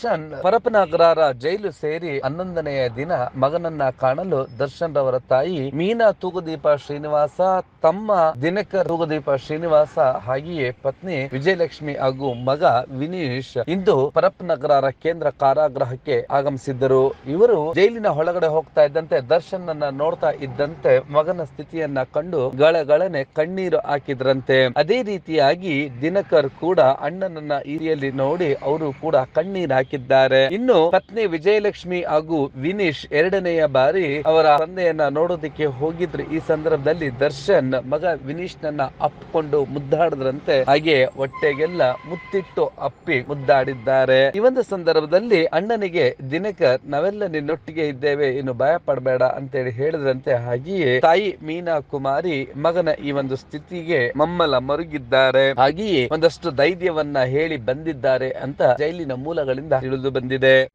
ದರ್ಶನ್ ಪರಪನಗರ ಜೈಲು ಸೇರಿ ಹನ್ನೊಂದನೆಯ ದಿನ ಮಗನನ್ನ ಕಾಣಲು ದರ್ಶನ್ ರವರ ತಾಯಿ ಮೀನಾ ತೂಗುದೀಪ ಶ್ರೀನಿವಾಸ ತಮ್ಮ ದಿನಕರ್ ತೂಗುದೀಪ ಶ್ರೀನಿವಾಸ ಹಾಗೆಯೇ ಪತ್ನಿ ವಿಜಯಲಕ್ಷ್ಮಿ ಹಾಗೂ ಮಗ ವಿನೀಶ್ ಇಂದು ಪರಪನಗರ ಕೇಂದ್ರ ಕಾರಾಗೃಹಕ್ಕೆ ಆಗಮಿಸಿದ್ದರು. ಇವರು ಜೈಲಿನ ಒಳಗಡೆ ಹೋಗ್ತಾ ಇದ್ದಂತೆ ದರ್ಶನ್ ಅನ್ನ ನೋಡ್ತಾ ಇದ್ದಂತೆ ಮಗನ ಸ್ಥಿತಿಯನ್ನ ಕಂಡು ಗಳಗಳನೆ ಕಣ್ಣೀರು ಹಾಕಿದ್ರಂತೆ. ಅದೇ ರೀತಿಯಾಗಿ ದಿನಕರ್ ಕೂಡ ಅಣ್ಣನನ್ನ ಹಿರಿಯಲ್ಲಿ ನೋಡಿ ಅವರು ಕೂಡ ಕಣ್ಣೀರ್ ಹಾಕಿದ್ದಾರೆ. ಇನ್ನು ಪತ್ನಿ ವಿಜಯಲಕ್ಷ್ಮಿ ಹಾಗೂ ವಿನೀಶ್ ಎರಡನೆಯ ಬಾರಿ ಅವರ ತಂದೆಯನ್ನ ನೋಡೋದಿಕ್ಕೆ ಹೋಗಿದ್ರು. ಈ ಸಂದರ್ಭದಲ್ಲಿ ದರ್ಶನ್ ಮಗ ವಿನೀಶ್ ನನ್ನ ಅಪ್ಪಿಕೊಂಡು ಮುದ್ದಾಡದ್ರಂತೆ. ಹಾಗೆ ಹೊಟ್ಟೆಗೆಲ್ಲ ಮುತ್ತಿಟ್ಟು ಅಪ್ಪಿ ಮುದ್ದಾಡಿದ್ದಾರೆ. ಈ ಒಂದು ಸಂದರ್ಭದಲ್ಲಿ ಅಣ್ಣನಿಗೆ, ದಿನಕರ್, ನಾವೆಲ್ಲ ನಿನ್ನೊಟ್ಟಿಗೆ ಇದ್ದೇವೆ, ಇನ್ನು ಭಯ ಪಡಬೇಡ ಅಂತೇಳಿ ಹೇಳಿದ್ರಂತೆ. ಹಾಗೆಯೇ ತಾಯಿ ಮೀನಾ ಕುಮಾರಿ ಮಗನ ಈ ಒಂದು ಸ್ಥಿತಿಗೆ ಮಮ್ಮಲ ಮರುಗಿದ್ದಾರೆ. ಹಾಗೆಯೇ ಒಂದಷ್ಟು ಧೈರ್ಯವನ್ನ ಹೇಳಿ ಬಂದಿದ್ದಾರೆ ಅಂತ ಜೈಲಿನ ಮೂಲಗಳಿಂದ ತಿಳಿದು ಬಂದಿದೆ.